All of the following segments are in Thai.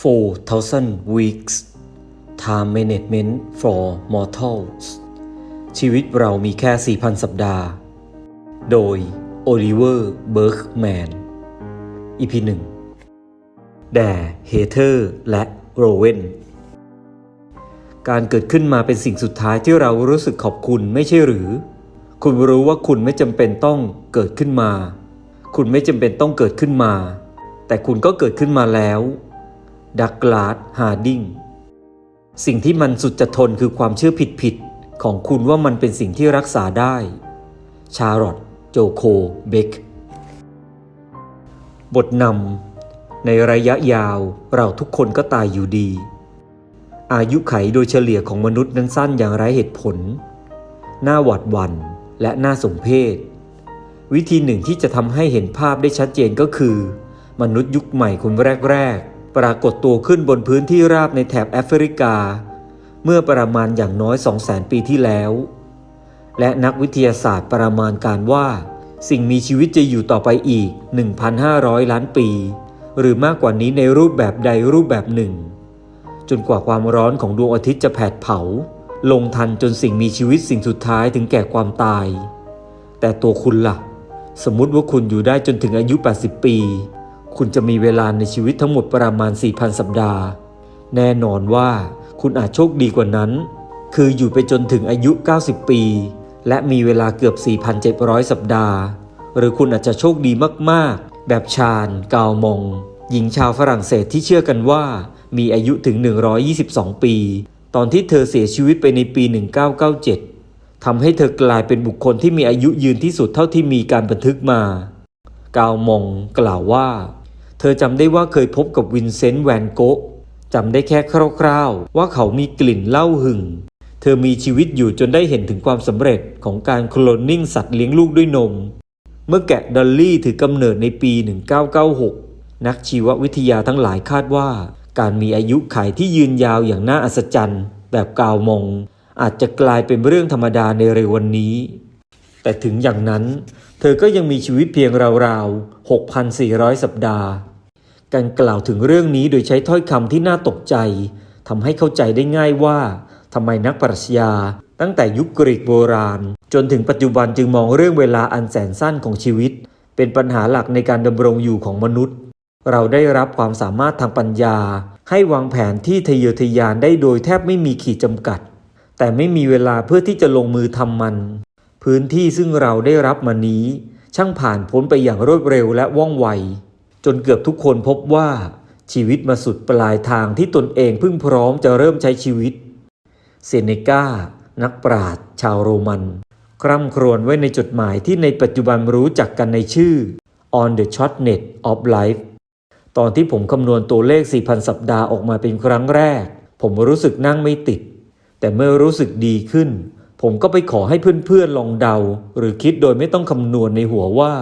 4,000 weeks time management for mortals ชีวิตเรามีแค่ 4,000 สัปดาห์ โดย Oliver Berkman EP 1แด่เฮเธอร์ และโรเวนการเกิดขึ้นมาเป็นสิ่งสุดท้ายที่เรารู้สึกขอบคุณไม่ใช่หรือ คุณรู้ว่าคุณไม่จำเป็นต้องเกิดขึ้นมา คุณไม่จำเป็นต้องเกิดขึ้นมา แต่คุณก็เกิดขึ้นมาแล้ว ดักลาดฮาร์ดิงสิ่งที่มันสุดจะทนคือความเชื่อผิดๆของคุณว่ามันเป็นสิ่งที่รักษาได้ ชาร์ลอตโจโคเบคบทนำในระยะยาวเราทุกคนก็ตายอยู่ดี อายุไขโดยเฉลี่ยของมนุษย์นั้นสั้นอย่างไร้เหตุผลน่าหวาดหวั่นและน่าสมเพชวิธีหนึ่งที่จะทำให้เห็นภาพได้ชัดเจนก็คือ มนุษย์ยุคใหม่คนแรกๆ ปรากฏตัวขึ้นบนพื้นที่ราบในแถบแอฟริกา เมื่อประมาณอย่างน้อย 200,000 ปีที่แล้ว และนักวิทยาศาสตร์ประมาณการว่า สิ่งมีชีวิตจะอยู่ต่อไปอีก 1,500 ล้านปี หรือมากกว่านี้ในรูปแบบใดรูปแบบหนึ่ง จนกว่าความร้อนของดวงอาทิตย์จะแผดเผา ลงทันจนสิ่งมีชีวิตสิ่งสุดท้ายถึงแก่ความตาย แต่ตัวคุณล่ะ สมมุติว่าคุณอยู่ได้จนถึงอายุ 80 ปี คุณจะมีเวลาในชีวิตทั้งหมดประมาณ 4,000 สัปดาห์ แน่นอนว่าคุณอาจโชคดีกว่านั้น คืออยู่ไปจนถึงอายุ 90 ปี และมีเวลาเกือบ 4,700 สัปดาห์ หรือคุณอาจจะโชคดีมากๆ แบบชาญกาวมองหญิงชาวฝรั่งเศสที่เชื่อกันว่า มีอายุถึง 122 ปี ตอนที่เธอเสียชีวิตไปในปี 1997 ทำให้เธอกลายเป็นบุคคลที่มีอายุยืนที่สุดเท่าที่มีการบันทึกมา กาวมองกล่าวว่า เธอจำได้ว่าเคยพบกับวินเซนต์แวนโกะจำได้แค่คร่าวๆ ว่าเขามีกลิ่นเหล้าหึง เธอมีชีวิตอยู่จนได้เห็นถึงความสำเร็จของการโคลนนิ่งสัตว์เลี้ยงลูกด้วยนม เมื่อแกะดอลลี่ถือกำเนิดในปี 1996 นักชีววิทยาทั้งหลายคาดว่า การมีอายุขัยที่ยืนยาวอย่างน่าอัศจรรย์ แบบกาวมอง อาจจะกลายเป็นเรื่องธรรมดาในเร็ววันนี้ แต่ถึงอย่างนั้น เธอก็ยังมีชีวิตเพียงราวๆ 6,400 สัปดาห์ การกล่าวถึงเรื่องนี้โดยใช้ถ้อยคำที่น่าตกใจทำให้เข้าใจได้ง่ายว่าทำไมนักปรัชญา ตั้งแต่ยุคกรีกโบราณ จนถึงปัจจุบันจึงมองเรื่องเวลาอันแสนสั้นของชีวิต เป็นปัญหาหลักในการดำรงอยู่ของมนุษย์ เราได้รับความสามารถทางปัญญา ให้วางแผนที่ทะเยอทะยานได้โดยแทบไม่มีขีดจำกัด แต่ไม่มีเวลาเพื่อที่จะลงมือทำมัน พื้นที่ซึ่งเราได้รับมานี้ ช่างผ่านพ้นไปอย่างรวดเร็วและว่องไว จนเกือบทุกคนพบว่าชีวิตมาสุดปลายทางที่ตนเองเพิ่งพร้อมจะเริ่มใช้ชีวิต เซเนกา นักปราชญ์ชาวโรมัน คร่ำครวญไว้ในจดหมายที่ในปัจจุบันรู้จักกันในชื่อ On the Shortnet of Life ตอนที่ผมคำนวณตัวเลข 4,000 สัปดาห์ออกมาเป็นครั้งแรก ผมรู้สึกนั่งไม่ติด แต่เมื่อรู้สึกดีขึ้น ผมก็ไปขอให้เพื่อนๆลองเดา หรือคิดโดยไม่ต้องคำนวณในหัวว่า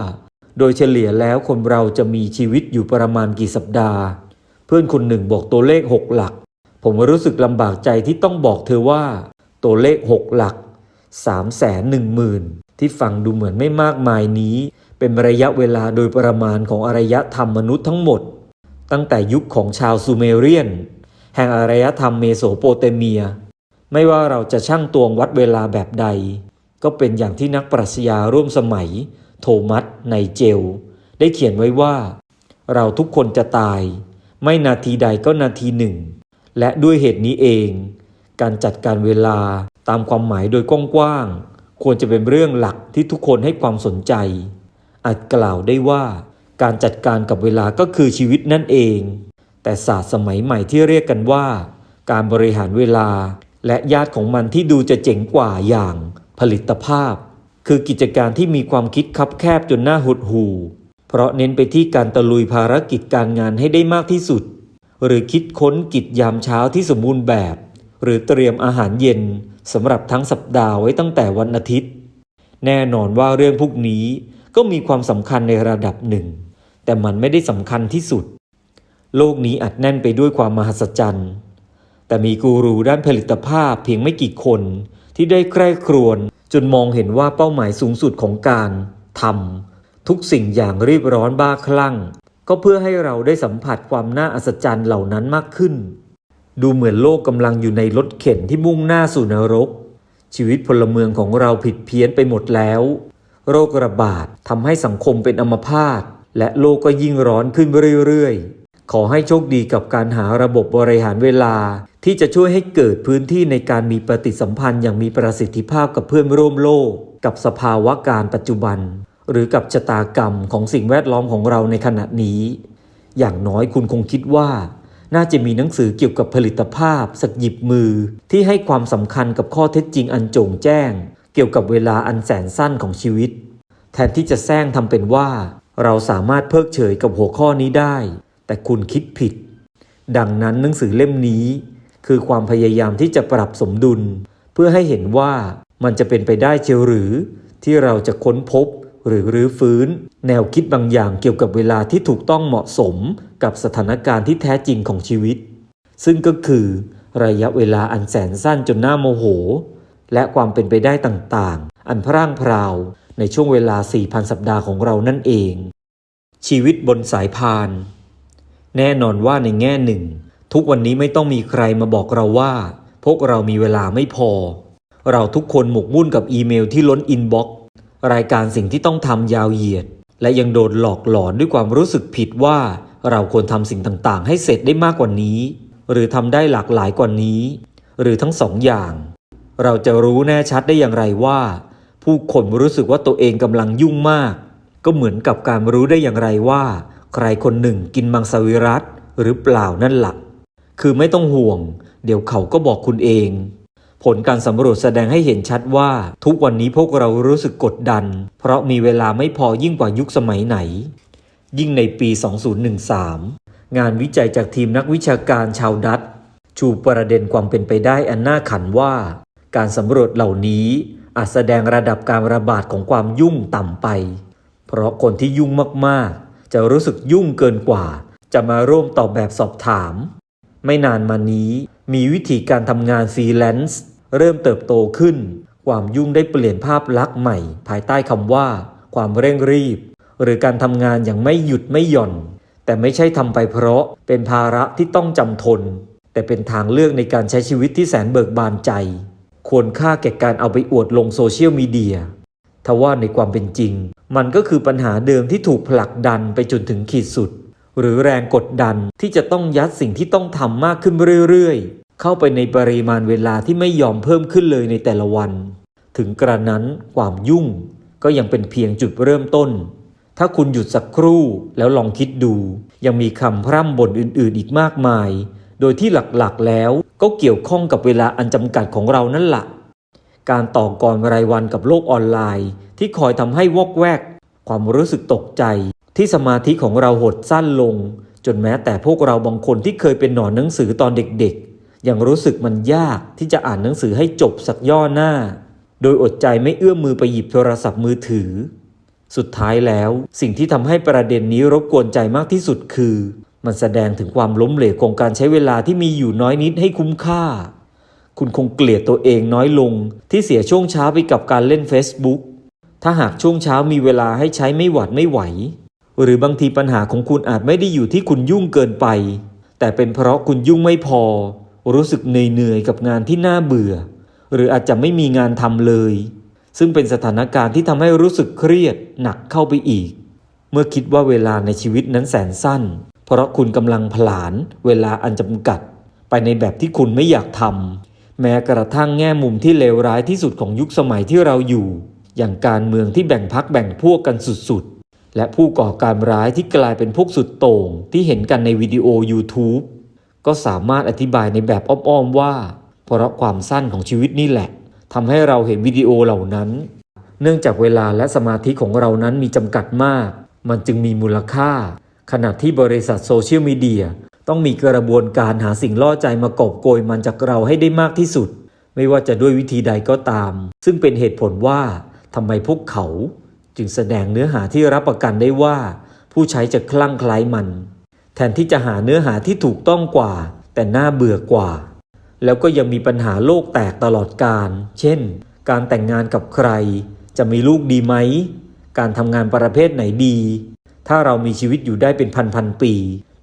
โดยเฉลี่ยแล้วคนเราจะมีชีวิตอยู่ประมาณกี่สัปดาห์ เพื่อนคนหนึ่งบอกตัวเลข 6 หลัก ผมรู้สึกลำบากใจที่ต้องบอกเธอว่า ตัวเลข 6 หลัก 3 1 0 0 0 0 ที่ฟังดูเหมือนไม่มากมายนี้ เป็นระยะเวลาโดยประมาณของอารยธรรมมนุษย์ทั้งหมด ตั้งแต่ยุคของชาวซูเมเรียน แห่งอารยธรรมเมโสโปเตเมีย ไม่ว่าเราจะช่างตวงวัดเวลาแบบใด ก็เป็นอย่างที่นักปรัชญาร่วมสมัย โทมัสไนเจล ได้เขียนไว้ว่า เราทุกคนจะตาย ไม่นาทีใดก็นาทีหนึ่ง และด้วยเหตุนี้เอง การจัดการเวลาตามความหมายโดยกว้างๆควรจะเป็นเรื่องหลักที่ทุกคนให้ความสนใจ อาจกล่าวได้ว่าการจัดการกับเวลาก็คือชีวิตนั่นเอง แต่ศาสตร์สมัยใหม่ที่เรียกกันว่า การบริหารเวลาและญาติของมันที่ดูจะเจ๋งกว่าอย่างผลิตภาพ คือกิจการที่มีความคิดคับแคบจนน่าหดหู่ เพราะเน้นไปที่การตะลุยภารกิจการงานให้ได้มากที่สุด หรือคิดค้นกิจยามเช้าที่สมบูรณ์แบบ หรือเตรียมอาหารเย็นสำหรับทั้งสัปดาห์ไว้ตั้งแต่วันอาทิตย์ แน่นอนว่าเรื่องพวกนี้ก็มีความสำคัญในระดับหนึ่ง แต่มันไม่ได้สำคัญที่สุด โลกนี้อัดแน่นไปด้วยความมหัศจรรย์ แต่มีกูรูด้านผลิตภาพเพียงไม่กี่คนที่ได้ใคร่ครวญ จนมองเห็นว่าเป้าหมายสูงสุดของการทำทุกสิ่งอย่างรีบร้อนบ้าคลั่ง ก็เพื่อให้เราได้สัมผัสความน่าอัศจรรย์เหล่านั้นมากขึ้น ดูเหมือนโลกกำลังอยู่ในรถเข็นที่มุ่งหน้าสู่นรก ชีวิตพลเมืองของเราผิดเพี้ยนไปหมดแล้ว โรคระบาดทำให้สังคมเป็นอัมพาตและโลกก็ยิ่งร้อนขึ้นเรื่อยๆ ขอให้โชคดีกับการหาระบบบริหารเวลา ที่จะช่วยให้เกิดพื้นที่ในการมีปฏิสัมพันธ์อย่างมีประสิทธิภาพกับเพื่อนร่วมโลก กับสภาวะการปัจจุบัน หรือกับชะตากรรมของสิ่งแวดล้อมของเราในขณะนี้ อย่างน้อยคุณคงคิดว่า น่าจะมีหนังสือเกี่ยวกับผลิตภาพ สักหยิบมือ ที่ให้ความสำคัญกับข้อเท็จจริงอันโจ่งแจ้ง เกี่ยวกับเวลาอันแสนสั้นของชีวิต แทนที่จะแซงทำเป็นว่า เราสามารถเพิกเฉยกับหัวข้อนี้ได้ แต่คุณคิดผิด ดังนั้นหนังสือเล่มนี้ คือความพยายามที่จะปรับสมดุล เพื่อให้เห็นว่ามันจะเป็นไปได้เชียวหรือ ที่เราจะค้นพบหรือรื้อฟื้น แนวคิดบางอย่างเกี่ยวกับเวลาที่ถูกต้องเหมาะสมกับสถานการณ์ที่แท้จริงของชีวิต ซึ่งก็คือระยะเวลาอันแสนสั้นจนหน่าโมโห และความเป็นไปได้ต่างๆ อันพร่างพราวในช่วงเวลา 4,000 สัปดาห์ของเรานั่นเอง ชีวิตบนสายพาน แน่นอนว่าในแง่หนึ่ง ทุกวันนี้ไม่ต้องมีใครมาบอกเราว่า พวกเรามีเวลาไม่พอ เราทุกคนหมกมุ่นกับอีเมลที่ล้นอินบ็อกซ์รายการสิ่งที่ต้องทำยาวเหยียด และยังโดนหลอกหลอนด้วยความรู้สึกผิดว่า เราควรทำสิ่งต่างๆ ให้เสร็จได้มากกว่านี้ หรือทำได้หลากหลายกว่านี้ หรือทั้งสองอย่าง เราจะรู้แน่ชัดได้อย่างไรว่า ผู้คนรู้สึกว่าตัวเองกำลังยุ่งมาก ก็เหมือนกับการรู้ได้อย่างไรว่า ใครคนหนึ่งกินมังสวิรัตหรือเปล่านั่นหละ คือไม่ต้องห่วง เดี๋ยวเขาก็บอกคุณเอง ผลการสำรวจแสดงให้เห็นชัดว่า ทุกวันนี้พวกเรารู้สึกกดดัน เพราะมีเวลาไม่พอยิ่งกว่ายุคสมัยไหน ยิ่งในปี 2013 งานวิจัยจากทีมนักวิชาการชาวดัตชูประเด็นความเป็นไปได้อันน่าขันว่า การสำรวจเหล่านี้อาจแสดงระดับการระบาดของความยุ่งต่ำไป เพราะคนที่ยุ่งมากๆ จะรู้สึกยุ่งเกินกว่า จะมาร่วมตอบแบบสอบถาม ไม่นานมานี้ มีวิธีการทำงานฟรีแลนซ์เริ่มเติบโตขึ้น ความยุ่งได้เปลี่ยนภาพลักษณ์ใหม่ ภายใต้คำว่า ความเร่งรีบ หรือการทำงานอย่างไม่หยุดไม่หย่อน แต่ไม่ใช่ทำไปเพราะเป็นภาระที่ต้องจำทน แต่เป็นทางเลือกในการใช้ชีวิตที่แสนเบิกบานใจ ควรค่าแก่การเอาไปอวดลงโซเชียลมีเดียทว่าในความเป็นจริง มันก็คือปัญหาเดิมที่ถูกผลักดันไปจนถึงขีดสุด หรือแรงกดดันที่จะต้องยัดสิ่งที่ต้องทำมากขึ้นเรื่อยๆ เข้าไปในปริมาณเวลาที่ไม่ยอมเพิ่มขึ้นเลยในแต่ละวัน ถึงกระนั้นความยุ่งก็ยังเป็นเพียงจุดเริ่มต้น ถ้าคุณหยุดสักครู่แล้วลองคิดดู ยังมีคำพร่ำบ่นอื่นๆ อีกมากมาย โดยที่หลักๆแล้วก็เกี่ยวข้องกับเวลาอันจำกัดของเรานั่นแหละการต่อกรรายวันกับโลกออนไลน์ ที่คอยทำให้วอกแวก ความรู้สึกตกใจ ที่สมาธิของเราหดสั้นลง จนแม้แต่พวกเราบางคนที่เคยเป็นหนอนหนังสือตอนเด็กๆ ยังรู้สึกมันยากที่จะอ่านหนังสือให้จบสักย่อหน้า โดยอดใจไม่เอื้อมมือไปหยิบโทรศัพท์มือถือ สุดท้ายแล้วสิ่งที่ทำให้ประเด็นนี้รบกวนใจมากที่สุดคือ มันแสดงถึงความล้มเหลวของการใช้เวลาที่มีอยู่น้อยนิดให้คุ้มค่า คุณคงเกลียดตัวเองน้อยลง ที่เสียช่วงเช้าไปกับการเล่น Facebook ถ้าหากช่วงเช้ามีเวลาให้ใช้ไม่หวัดไม่ไหว หรือบางทีปัญหาของคุณอาจไม่ได้อยู่ที่คุณยุ่งเกินไป แต่เป็นเพราะคุณยุ่งไม่พอ รู้สึกเหนื่อยๆกับงานที่น่าเบื่อ หรืออาจจะไม่มีงานทำเลย ซึ่งเป็นสถานการณ์ที่ทำให้รู้สึกเครียดหนักเข้าไปอีก เมื่อคิดว่าเวลาในชีวิตนั้นแสนสั้น เพราะคุณกำลังผลาญเวลาอันจำกัด ไปในแบบที่คุณไม่อยากทำแม้กระทั่งแง่มุมที่เลวร้ายที่สุดของยุคสมัยที่เราอยู่ อย่างการเมืองที่แบ่งพักแบ่งพวกกันสุดๆ และผู้ก่อการร้ายที่กลายเป็นพวกสุดโต่งที่เห็นกันในวิดีโอ YouTube ก็สามารถอธิบายในแบบอ้อมๆว่า เพราะความสั้นของชีวิตนี่แหละทำให้เราเห็นวิดีโอเหล่านั้น เนื่องจากเวลาและสมาธิของเรานั้นมีจำกัดมาก มันจึงมีมูลค่า ขณะที่บริษัทโซเชียลมีเดียต้องมีกระบวนการหาสิ่งล่อใจมากอบโกยมันจากเราให้ได้มากที่สุด ไม่ว่าจะด้วยวิธีใดก็ตาม ซึ่งเป็นเหตุผลว่าทำไมพวกเขา จึงแสดงเนื้อหาที่รับประกันได้ว่า ผู้ใช้จะคลั่งไคล้มัน แทนที่จะหาเนื้อหาที่ถูกต้องกว่า แต่น่าเบื่อกว่า แล้วก็ยังมีปัญหาโลกแตกตลอดการ เช่น การแต่งงานกับใคร จะมีลูกดีไหม การทำงานประเภทไหนดี ถ้าเรามีชีวิตอยู่ได้เป็นพันพันปี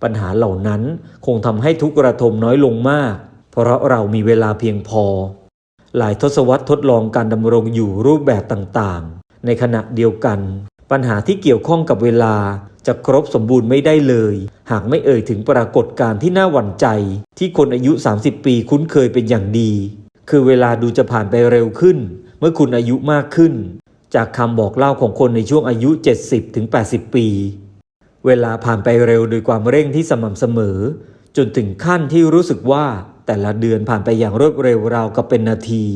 ปัญหาเหล่านั้นคงทำให้ทุกระทมน้อยลงมาก เพราะเรามีเวลาเพียงพอ หลายทศวรรษทดลองการดำรงอยู่รูปแบบต่าง ในขณะเดียวกัน ปัญหาที่เกี่ยวข้องกับเวลาจะครบสมบูรณ์ไม่ได้เลย หากไม่เอ่ยถึงปรากฏการณ์ที่น่าหวั่นใจ ที่คนอายุ 30 ปีคุ้นเคยเป็นอย่างดี คือเวลาดูจะผ่านไปเร็วขึ้น เมื่อคุณอายุมากขึ้น จากคำบอกเล่าของคนในช่วงอายุ 70-80 ปี เวลาผ่านไปเร็วโดยความเร่งที่สม่ำเสมอ จนถึงขั้นที่รู้สึกว่าแต่ละเดือนผ่านไปอย่างรวดเร็วราวกับเป็นนาที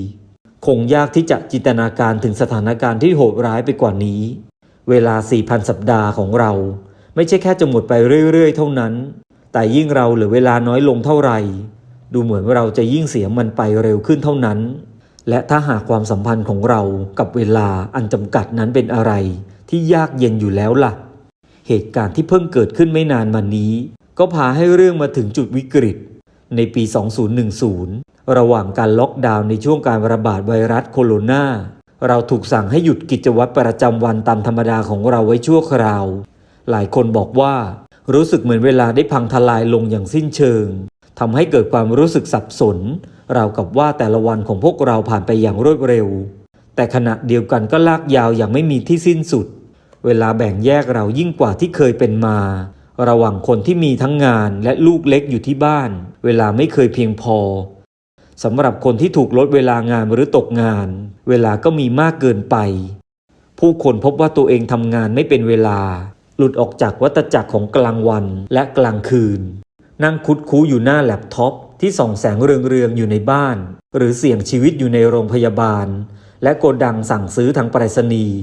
คงยากที่จะจินตนาการถึงสถานการณ์ที่โหดร้ายไปกว่านี้ เวลา 4,000 สัปดาห์ของเรา ไม่ใช่แค่จะหมดไปเรื่อย ๆ เท่านั้น แต่ยิ่งเราเหลือเวลาน้อยลงเท่าไหร่ ดูเหมือนว่าเราจะยิ่งเสียมันไปเร็วขึ้นเท่านั้น และถ้าหากความสัมพันธ์ของเรากับเวลาอันจำกัดนั้นเป็นอะไร ที่ยากเย็นอยู่แล้วล่ะ เหตุการณ์ที่เพิ่งเกิดขึ้นไม่นานมานี้ ก็พาให้เรื่องมาถึงจุดวิกฤต ในปี 2010 ระหว่างการล็อกดาวน์ในช่วงการระบาดไวรัสโคโรนาเราถูกสั่งให้หยุดกิจวัตรประจำวันตามธรรมดาของเราไว้ชั่วคราว หลายคนบอกว่า รู้สึกเหมือนเวลาได้พังทลายลงอย่างสิ้นเชิงทำให้เกิดความรู้สึกสับสนราวกับว่าแต่ละวันของพวกเราผ่านไปอย่างรวดเร็ว แต่ขณะเดียวกันก็ลากยาวอย่างไม่มีที่สิ้นสุด เวลาแบ่งแยกเรายิ่งกว่าที่เคยเป็นมา ระหว่างคนที่มีทั้งงานและลูกเล็กอยู่ที่บ้าน เวลาไม่เคยเพียงพอ สำหรับคนที่ถูกลดเวลางานหรือตกงาน เวลาก็มีมากเกินไป ผู้คนพบว่าตัวเองทำงานไม่เป็นเวลา หลุดออกจากวัฏจักรของกลางวันและกลางคืน นั่งคุดคู้อยู่หน้าแล็ปท็อปที่ส่องแสงเรืองๆอยู่ในบ้าน หรือเสี่ยงชีวิตอยู่ในโรงพยาบาล และโกดังสั่งซื้อทางไปรษณีย์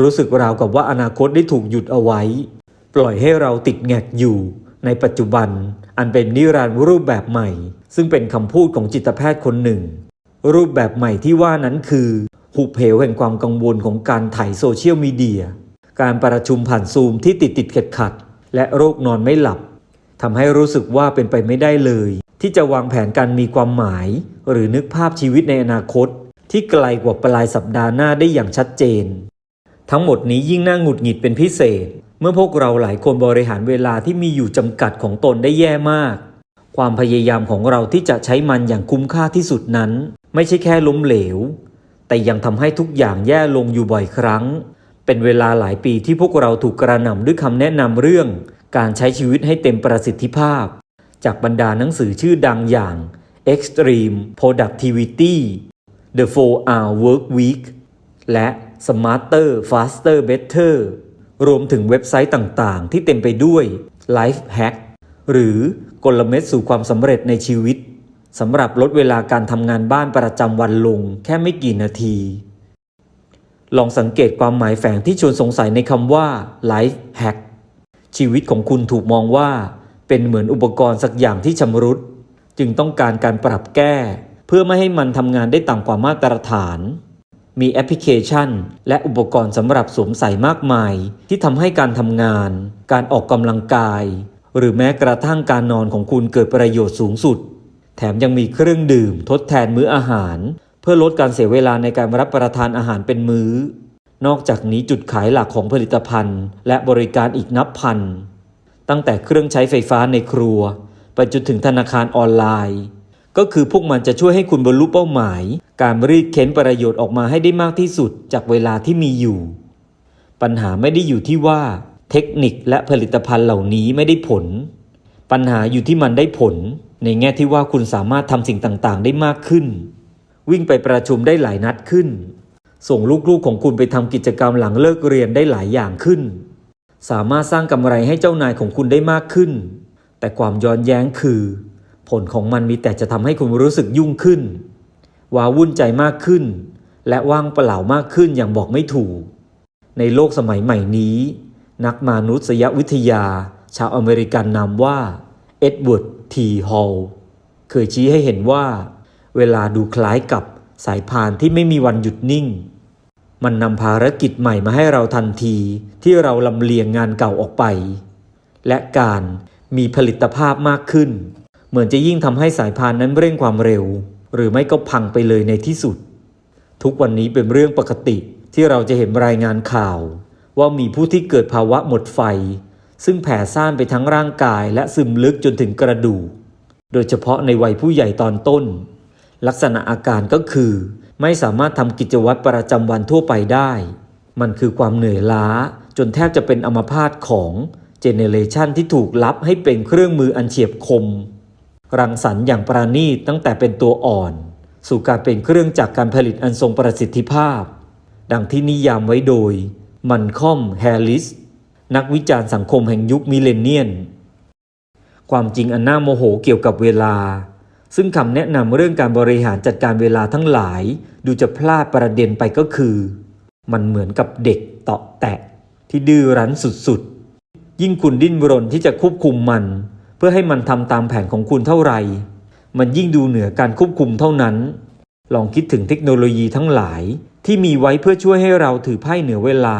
รู้สึกราวกับว่าอนาคตได้ถูกหยุดเอาไว้ ปล่อยให้เราติดแงกอยู่ในปัจจุบันอันเป็นนิรันดร์รูปแบบใหม่ ซึ่งเป็นคำพูดของจิตแพทย์คนหนึ่ง รูปแบบใหม่ที่ว่านั้นคือ หุบเหวแห่งความกังวลของการถ่ายโซเชียลมีเดีย การประชุมผ่านซูมที่ติดติดขัดขัด และโรคนอนไม่หลับทำให้รู้สึกว่าเป็นไปไม่ได้เลย ที่จะวางแผนการมีความหมาย หรือนึกภาพชีวิตในอนาคต ที่ไกลกว่าปลายสัปดาห์หน้าได้อย่างชัดเจน ทั้งหมดนี้ยิ่งน่าหงุดหงิดเป็นพิเศษ เมื่อพวกเราหลายคนบริหารเวลาที่มีอยู่จำกัดของตนได้แย่มาก ความพยายามของเราที่จะใช้มันอย่างคุ้มค่าที่สุดนั้น ไม่ใช่แค่ล้มเหลว แต่ยังทำให้ทุกอย่างแย่ลงอยู่บ่อยครั้ง เป็นเวลาหลายปีที่พวกเราถูกกระหน่ำด้วยคำแนะนำเรื่อง การใช้ชีวิตให้เต็มประสิทธิภาพ จากบรรดาหนังสือชื่อดังอย่าง Extreme Productivity The 4-Hour Work Week และ Smarter Faster Better รวมถึงเว็บไซต์ต่างๆ ที่เต็มไปด้วย Life Hack หรือกลเม็ดสู่ความสำเร็จในชีวิตสำหรับลดเวลาการทำงานบ้านประจำวันลงแค่ไม่กี่นาที ลองสังเกตความหมายแฝงที่ชวนสงสัยในคำว่า Life Hack ชีวิตของคุณถูกมองว่า เป็นเหมือนอุปกรณ์สักอย่างที่ชำรุด จึงต้องการการปรับแก้ เพื่อไม่ให้มันทำงานได้ต่ำกว่ามาตรฐาน มีแอปพลิเคชัน และอุปกรณ์สำหรับสวมใส่มากมาย ที่ทำให้การทำงาน การออกกำลังกาย หรือแม้กระทั่งการนอนของคุณเกิดประโยชน์สูงสุด แถมยังมีเครื่องดื่ม ทดแทนมื้ออาหาร เพื่อลดการเสียเวลาในการรับประทานอาหารเป็นมื้อ นอกจากนี้จุดขายหลักของผลิตภัณฑ์ และบริการอีกนับพัน ตั้งแต่เครื่องใช้ไฟฟ้าในครัว ไปจนถึงธนาคารออนไลน์ ก็คือพวกมันจะช่วยให้คุณบรรลุเป้าหมาย การรีดเค้นประโยชน์ออกมาให้ได้มากที่สุดจากเวลาที่มีอยู่ ปัญหาไม่ได้อยู่ที่ว่า เทคนิคและผลิตภัณฑ์เหล่านี้ไม่ได้ผล ปัญหาอยู่ที่มันได้ผล ในแง่ที่ว่าคุณสามารถทำสิ่งต่างๆ ได้มากขึ้น วิ่งไปประชุมได้หลายนัดขึ้น ส่งลูกๆของคุณไปทำกิจกรรมหลังเลิกเรียนได้หลายอย่างขึ้น สามารถสร้างกำไรให้เจ้านายของคุณได้มากขึ้น แต่ความย้อนแย้งคือ ผลของมันมีแต่จะทำให้คุณรู้สึกยุ่งขึ้นว้าวุ่นใจมากขึ้น และว่างเปล่ามากขึ้นอย่างบอกไม่ถูก ในโลกสมัยใหม่นี้ นักมนุษยวิทยา ชาวอเมริกันนามว่า เอ็ดเวิร์ด ทีฮอล เคยชี้ให้เห็นว่า เวลาดูคล้ายกับสายพานที่ไม่มีวันหยุดนิ่ง มันนำภารกิจใหม่มาให้เราทันทีที่เราลำเลียงงานเก่าออกไป และการมีผลิตภาพมากขึ้น เหมือนจะยิ่งทำให้สายพานนั้นเร่งความเร็ว หรือไม่ก็พังไปเลยในที่สุด ทุกวันนี้เป็นเรื่องปกติที่เราจะเห็นรายงานข่าว ว่ามีผู้ที่เกิดภาวะหมดไฟ ซึ่งแผ่ซ่านไปทั้งร่างกายและซึมลึกจนถึงกระดูก โดยเฉพาะในวัยผู้ใหญ่ตอนต้น ลักษณะอาการก็คือ ไม่สามารถทำกิจวัตรประจำวันทั่วไปได้ มันคือความเหนื่อยล้าจนแทบจะเป็นอัมพาตของเจเนเรชันที่ถูกลับให้เป็นเครื่องมืออันเฉียบคม รังสรรค์อย่างประณีตตั้งแต่เป็นตัวอ่อน สู่การเป็นเครื่องจักรการผลิตอันทรงประสิทธิภาพ ดังที่นิยามไว้โดย มันคอมแฮร์ริส นักวิจารณ์สังคมแห่งยุคมิเลเนียน ความจริงอันน่าโมโหเกี่ยวกับเวลา ซึ่งคำแนะนำเรื่องการบริหารจัดการเวลาทั้งหลาย ดูจะพลาดประเด็นไปก็คือ มันเหมือนกับเด็กเตาะแตะ ที่ดื้อรั้นสุดๆ ยิ่งคุณดิ้นรนที่จะควบคุมมัน เพื่อให้มันทำตามแผนของคุณเท่าไหร่ มันยิ่งดูเหนือการควบคุมเท่านั้น ลองคิดถึงเทคโนโลยีทั้งหลาย ที่มีไว้เพื่อช่วยให้เราถือไพ่เหนือเวลา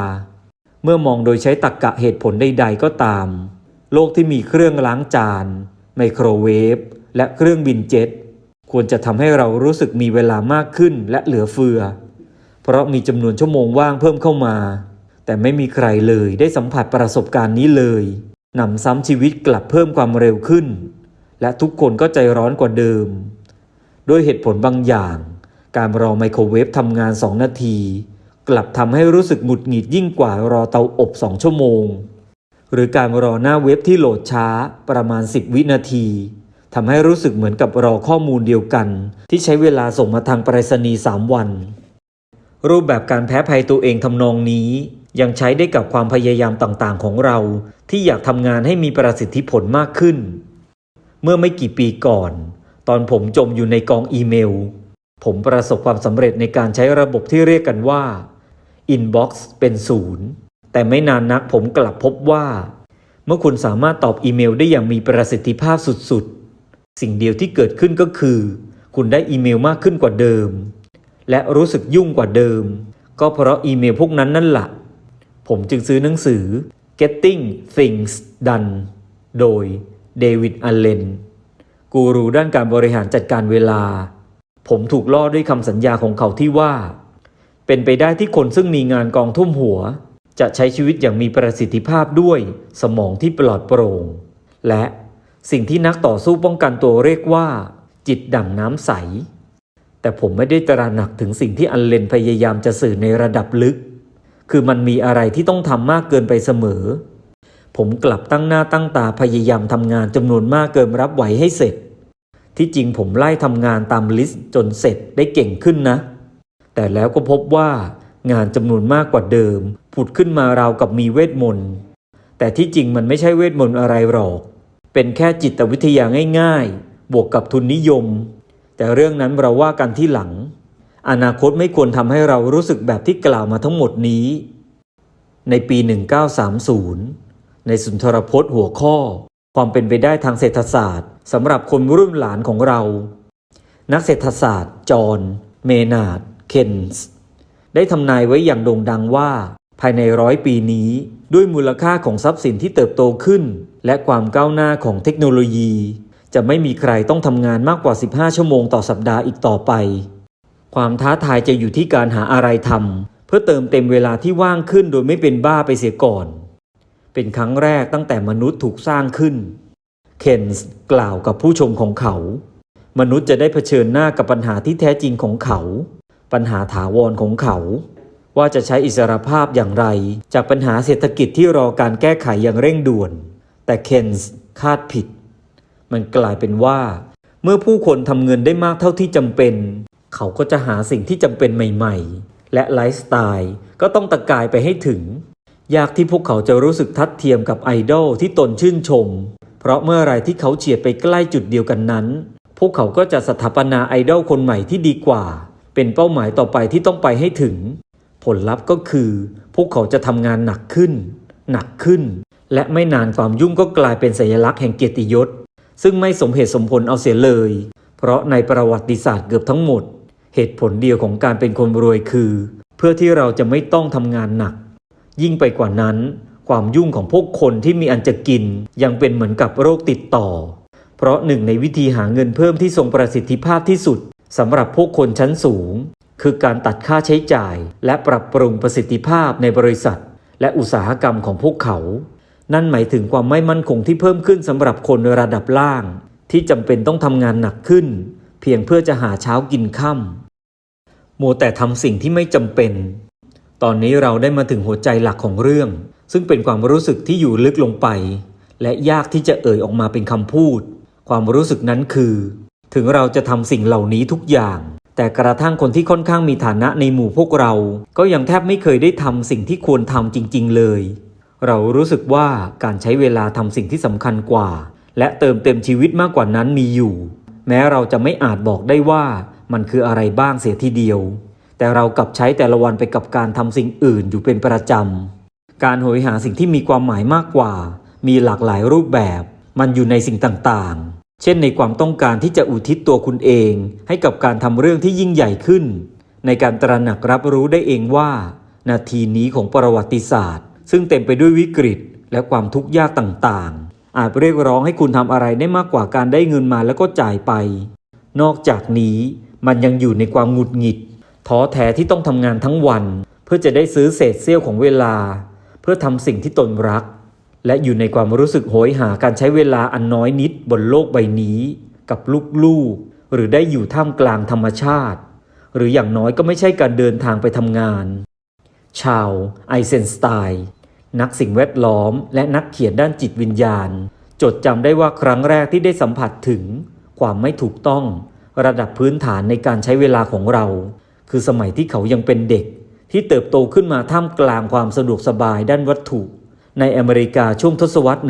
เมื่อมองโดยใช้ตรกกะเหตุผลใด ๆ ก็ตาม โลกที่มีเครื่องล้างจาน ไมโครเวฟ และเครื่องบินเจ็ต ควรจะทำให้เรารู้สึกมีเวลามากขึ้นและเหลือเฟือ เพราะมีจำนวนชั่วโมงว่างเพิ่มเข้ามา แต่ไม่มีใครเลยได้สัมผัสประสบการณ์นี้เลยหนำซ้ำชีวิตกลับเพิ่มความเร็วขึ้น และทุกคนก็ใจร้อนกว่าเดิม ด้วยเหตุผลบางอย่าง การรอไมโครเวฟทำงาน 2 นาที กลับทำให้รู้สึกหงุดหงิดยิ่งกว่ารอเตาอบ 2 ชั่วโมง หรือการรอหน้าเว็บที่โหลดช้าประมาณ 10 วินาทีทำให้รู้สึกเหมือนกับรอข้อมูลเดียวกัน ที่ใช้เวลาส่งมาทางไปรษณีย์3วัน รูปแบบการแพ้ภัยตัวเองทำนองนี้ ยังใช้ได้กับความพยายามต่างๆ ของเรา ที่อยากทำงานให้มีประสิทธิผลมากขึ้น เมื่อไม่กี่ปีก่อน ตอนผมจมอยู่ในกองอีเมล ผมประสบความสำเร็จในการใช้ระบบที่เรียกกันว่า Inbox เป็นศูนย์แต่ไม่นานนักผมกลับพบว่า เมื่อคุณสามารถตอบอีเมลได้อย่างมีประสิทธิภาพสุดๆ สิ่งเดียวที่เกิดขึ้นก็คือ คุณได้อีเมลมากขึ้นกว่าเดิม และรู้สึกยุ่งกว่าเดิม ก็เพราะอีเมลพวกนั้นนั่นแหละผมจึงซื้อหนังสือ Getting Things Done โดยเดวิดอัลเลนกูรูด้านการบริหารจัดการเวลา ผมถูกล่อด้วยคำสัญญาของเขาที่ว่า เป็นไปได้ที่คนซึ่งมีงานกองทุ่มหัว จะใช้ชีวิตอย่างมีประสิทธิภาพด้วยสมองที่ปลอดโปร่ง และสิ่งที่นักต่อสู้ป้องกันตัวเรียกว่า จิตดั่งน้ำใส แต่ผมไม่ได้ตระหนักถึงสิ่งที่อันเลนพยายามจะสื่อในระดับลึก คือมันมีอะไรที่ต้องทำมากเกินไปเสมอ ผมกลับตั้งหน้าตั้งตาพยายามทำงานจำนวนมากเกินรับไหวให้เสร็จ ที่จริงผมไล่ทำงานตามลิสต์จนเสร็จได้เก่งขึ้นนะ แต่แล้วก็พบว่างานจำนวนมากกว่าเดิม ผุดขึ้นมาราวกับมีเวทมนต์ แต่ที่จริงมันไม่ใช่เวทมนต์อะไรหรอก เป็นแค่จิตวิทยาง่ายๆ บวกกับทุนนิยม แต่เรื่องนั้นเราว่ากันที่หลัง อนาคตไม่ควรทำให้เรารู้สึกแบบที่กล่าวมาทั้งหมดนี้ ในปี 1930 ในสุนทรพจน์หัวข้อ ความเป็นไปได้ทางเศรษฐศาสตร์สำหรับคนรุ่นหลานของเรา นักเศรษฐศาสตร์ จอห์น เมนาร์ด เคนส์ได้ทำนายไว้อย่างโด่งดังว่า ภายในร้อยปีนี้ ด้วยมูลค่าของทรัพย์สินที่เติบโตขึ้น และความก้าวหน้าของเทคโนโลยี จะไม่มีใครต้องทำงานมากกว่า 15 ชั่วโมงต่อสัปดาห์อีกต่อไป ความท้าทายจะอยู่ที่การหาอะไรทำเพื่อเติมเต็มเวลาที่ว่างขึ้นโดยไม่เป็นบ้าไปเสียก่อน เป็นครั้งแรกตั้งแต่มนุษย์ถูกสร้างขึ้น เคนส์กล่าวกับผู้ชมของเขา มนุษย์จะได้เผชิญหน้ากับปัญหาที่แท้จริงของเขา ปัญหาถาวรของเขา ว่าจะใช้อิสรภาพอย่างไร จากปัญหาเศรษฐกิจที่รอการแก้ไขอย่างเร่งด่วน แต่เคนส์คาดผิด มันกลายเป็นว่า เมื่อผู้คนทำเงินได้มากเท่าที่จำเป็น เขาก็จะหาสิ่งที่จำเป็นใหม่ ๆ และไลฟ์สไตล์ก็ต้องตะกายไปให้ถึง ยากที่พวกเขาจะรู้สึกทัดเทียมกับไอดอลที่ตนชื่นชม เพราะเมื่อไรที่เขาเฉียดไปใกล้จุดเดียวกันนั้น พวกเขาก็จะสถาปนาไอดอลคนใหม่ที่ดีกว่า เป็นเป้าหมายต่อไปที่ต้องไปให้ถึง ผลลัพธ์ก็คือ พวกเขาจะทำงานหนักขึ้น หนักขึ้น และไม่นานความยุ่งก็กลายเป็นสัญลักษณ์แห่งเกียรติยศ ซึ่งไม่สมเหตุสมผลเอาเสียเลย เพราะในประวัติศาสตร์เกือบทั้งหมด เหตุผลเดียวของการเป็นคนรวยคือ เพื่อที่เราจะไม่ต้องทำงานหนัก ยิ่งไปกว่านั้น ความยุ่งของพวกคนที่มีอันจะกินยังเป็นเหมือนกับโรคติดต่อ เพราะหนึ่งในวิธีหาเงินเพิ่มที่ทรงประสิทธิภาพที่สุดสำหรับพวกคนชั้นสูง คือการตัดค่าใช้จ่าย และปรับปรุงประสิทธิภาพในบริษัท และอุตสาหกรรมของพวกเขา นั่นหมายถึงความไม่มั่นคงที่เพิ่มขึ้นสำหรับคนระดับล่าง ที่จำเป็นต้องทำงานหนักขึ้น เพียงเพื่อจะหาเช้ากินค่ำมัวแต่ทำสิ่งที่ไม่จำเป็น ตอนนี้เราได้มาถึงหัวใจหลักของเรื่อง ซึ่งเป็นความรู้สึกที่อยู่ลึกลงไป และยากที่จะเอ่ยออกมาเป็นคำพูด ความรู้สึกนั้นคือ ถึงเราจะทำสิ่งเหล่านี้ทุกอย่าง แต่กระทั่งคนที่ค่อนข้างมีฐานะในหมู่พวกเรา ก็ยังแทบไม่เคยได้ทำสิ่งที่ควรทำจริง ๆ เลย เรารู้สึกว่าการใช้เวลาทำสิ่งที่สำคัญกว่า และเติมเต็มชีวิตมากกว่านั้นมีอยู่ แม้เราจะไม่อาจบอกได้ว่ามันคืออะไรบ้างเสียทีเดียว แต่เรากลับใช้แต่ละวันไปกับการทำสิ่งอื่นอยู่เป็นประจำ การโหยหาสิ่งที่มีความหมายมากกว่า มีหลากหลายรูปแบบ มันอยู่ในสิ่งต่างๆ เช่นในความต้องการที่จะอุทิศตัวคุณเอง ให้กับการทำเรื่องที่ยิ่งใหญ่ขึ้น ในการตระหนักรับรู้ได้เองว่า นาทีนี้ของประวัติศาสตร์ ซึ่งเต็มไปด้วยวิกฤต และความทุกข์ยากต่างๆ อาจเรียกร้องให้คุณทำอะไรได้มากกว่าการได้เงินมาแล้วก็จ่ายไป นอกจากนี้มันยังอยู่ในความหงุดหงิด ท้อแท้ที่ต้องทำงานทั้งวัน เพื่อจะได้ซื้อเศษเสี้ยวของเวลา เพื่อทำสิ่งที่ตนรัก และอยู่ในความรู้สึกโหยหาการใช้เวลาอันน้อยนิดบนโลกใบนี้ กับลูกๆ หรือได้อยู่ท่ามกลางธรรมชาติ หรืออย่างน้อยก็ไม่ใช่การเดินทางไปทำงาน ชาวไอเซนสไตน์นักสิ่งแวดล้อม และนักเขียนด้านจิตวิญญาณ จดจำได้ว่าครั้งแรกที่ได้สัมผัสถึง ความไม่ถูกต้อง ระดับพื้นฐานในการใช้เวลาของเรา คือสมัยที่เขายังเป็นเด็ก ที่เติบโตขึ้นมาท่ามกลางความสะดวกสบายด้านวัตถุ ในอเมริกาช่วงทศวรรษ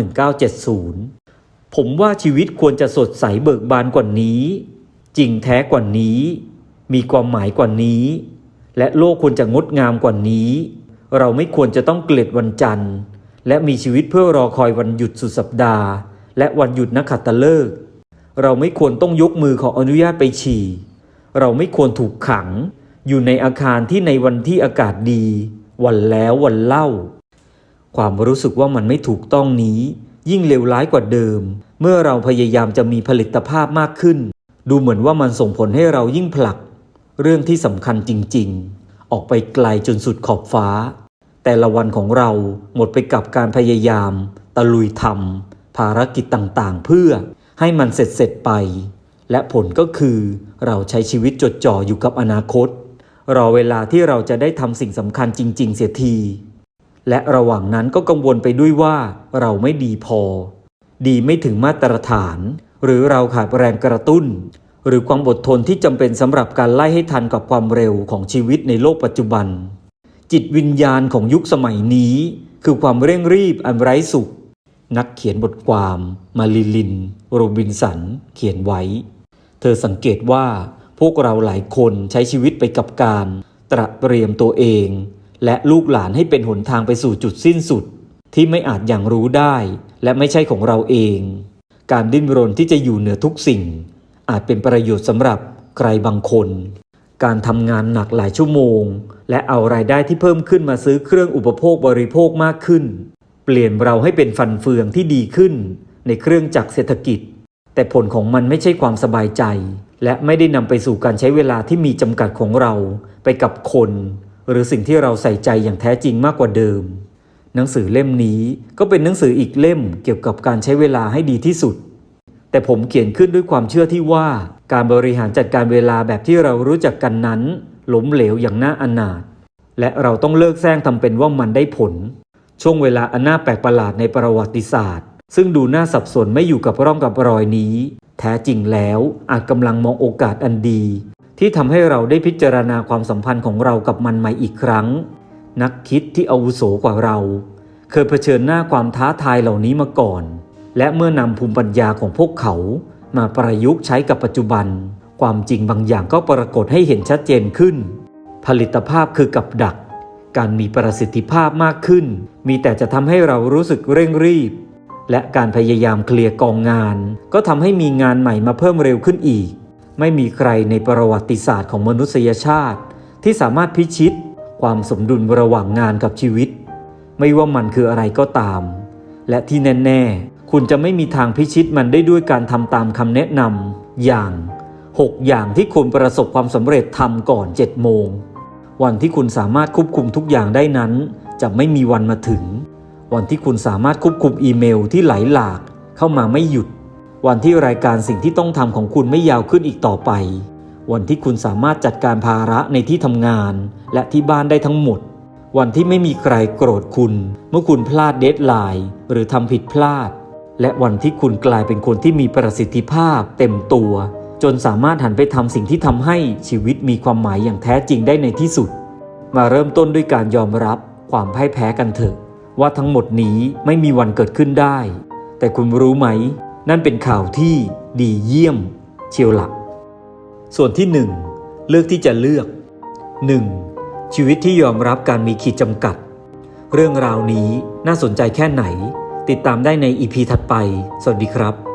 1970 ผมว่าชีวิตควรจะสดใสเบิกบานกว่านี้ จริงแท้กว่านี้ มีความหมายกว่านี้ และโลกควรจะงดงามกว่านี้ เราไม่ควรจะต้องเกลียดวันจันทร์ และมีชีวิตเพื่อรอคอยวันหยุดสุดสัปดาห์ และวันหยุดนักขัตฤกษ์เราไม่ควรต้องยกมือขออนุญาตไปฉี่ เราไม่ควรถูกขัง อยู่ในอาคารที่ในวันที่อากาศดี วันแล้ววันเล่า ความรู้สึกว่ามันไม่ถูกต้องนี้ ยิ่งเลวร้ายกว่าเดิม เมื่อเราพยายามจะมีผลิตภาพมากขึ้น ดูเหมือนว่ามันส่งผลให้เรายิ่งผลัก เรื่องที่สำคัญจริง ๆ ออกไปไกลจนสุดขอบฟ้า แต่ละวันของเราหมดไปกับการพยายาม ตะลุยทำภารกิจต่างๆ เพื่อให้มันเสร็จเสร็จๆไป และผลก็คือเราใช้ชีวิตจดจ่ออยู่กับอนาคต รอเวลาที่เราจะได้ทำสิ่งสำคัญจริง ๆ เสียที และระหว่างนั้นก็กังวลไปด้วยว่าเราไม่ดีพอ ดีไม่ถึงมาตรฐาน หรือเราขาดแรงกระตุ้น หรือความอดทนที่จำเป็นสำหรับการไล่ให้ทันกับความเร็วของชีวิตในโลกปัจจุบัน จิตวิญญาณของยุคสมัยนี้ คือความเร่งรีบอันไร้สุข นักเขียนบทความ มาริลิน โรบินสัน เขียนไว้ เธอสังเกตว่า พวกเราหลายคนใช้ชีวิตไปกับการตระเตรียมตัวเอง และลูกหลานให้เป็นหนทางไปสู่จุดสิ้นสุด ที่ไม่อาจอย่างรู้ได้ และไม่ใช่ของเราเอง การดิ้นรนที่จะอยู่เหนือทุกสิ่ง อาจเป็นประโยชน์สำหรับใครบางคน การทำงานหนักหลายชั่วโมง และเอารายได้ที่เพิ่มขึ้นมาซื้อเครื่องอุปโภคบริโภคมากขึ้น เปลี่ยนเราให้เป็นฟันเฟืองที่ดีขึ้น ในเครื่องจักรเศรษฐกิจ แต่ผลของมันไม่ใช่ความสบายใจ และไม่ได้นำไปสู่การใช้เวลาที่มีจำกัดของเราไปกับคน หรือสิ่งที่เราใส่ใจอย่างแท้จริงมากกว่าเดิม หนังสือเล่มนี้ก็เป็นหนังสืออีกเล่มเกี่ยวกับการใช้เวลาให้ดีที่สุด แต่ผมเขียนขึ้นด้วยความเชื่อที่ว่า การบริหารจัดการเวลาแบบที่เรารู้จักกันนั้นล้มเหลวอย่างน่าอนาถและเราต้องเลิกแซงทำเป็นว่ามันได้ผล ช่วงเวลาอันน่าแปลกประหลาดในประวัติศาสตร์ ซึ่งดูน่าสับสนไม่อยู่กับร่องกับรอยนี้ แท้จริงแล้วอาจกำลังมองโอกาสอันดี ที่ทำให้เราได้พิจารณาความสัมพันธ์ของเรากับมันใหม่อีกครั้ง นักคิดที่อาวุโสกว่าเรา เคยเผชิญหน้าความท้าทายเหล่านี้มาก่อน และเมื่อนำภูมิปัญญาของพวกเขา มาประยุกต์ใช้กับปัจจุบัน ความจริงบางอย่างก็ปรากฏให้เห็นชัดเจนขึ้น ผลิตภาพคือกับดัก การมีประสิทธิภาพมากขึ้น มีแต่จะทำให้เรารู้สึกเร่งรีบ และการพยายามเคลียร์กองงาน ก็ทำให้มีงานใหม่มาเพิ่มเร็วขึ้นอีก ไม่มีใครในประวัติศาสตร์ของมนุษยชาติ ที่สามารถพิชิต ความสมดุลระหว่างงานกับชีวิต ไม่ว่ามันคืออะไรก็ตาม และที่แน่ๆ คุณจะไม่มีทางพิชิตมันได้ด้วยการทำตามคำแนะนำอย่าง 6 อย่างที่คุณประสบความสำเร็จทำก่อน7โมงวันที่คุณสามารถควบคุมทุกอย่างได้นั้น จะไม่มีวันมาถึง วันที่คุณสามารถควบคุมอีเมลที่ไหลหลากเข้ามาไม่หยุด วันที่รายการสิ่งที่ต้องทำของคุณไม่ยาวขึ้นอีกต่อไป วันที่คุณสามารถจัดการภาระในที่ทำงาน และที่บ้านได้ทั้งหมด วันที่ไม่มีใครโกรธคุณ เมื่อคุณพลาดเดทไลน์หรือทำผิดพลาด และวันที่คุณกลายเป็นคนที่มีประสิทธิภาพ เต็มตัว จนสามารถหันไปทำสิ่งที่ทำให้ชีวิตมีความหมายอย่างแท้จริงได้ในที่สุด มาเริ่มต้นด้วยการยอมรับความพ่ายแพ้กันเถอะ ว่าทั้งหมดนี้ไม่มีวันเกิดขึ้นได้ แต่คุณรู้ไหม นั่นเป็นข่าวที่ดีเยี่ยมเชียวหลัก ส่วนที่ 1 เลือกที่จะเลือก 1. ชีวิตที่ยอมรับการมีขีดจำกัด เรื่องราวนี้น่าสนใจแค่ไหน ติดตามได้ในอีพีถัดไป สวัสดีครับ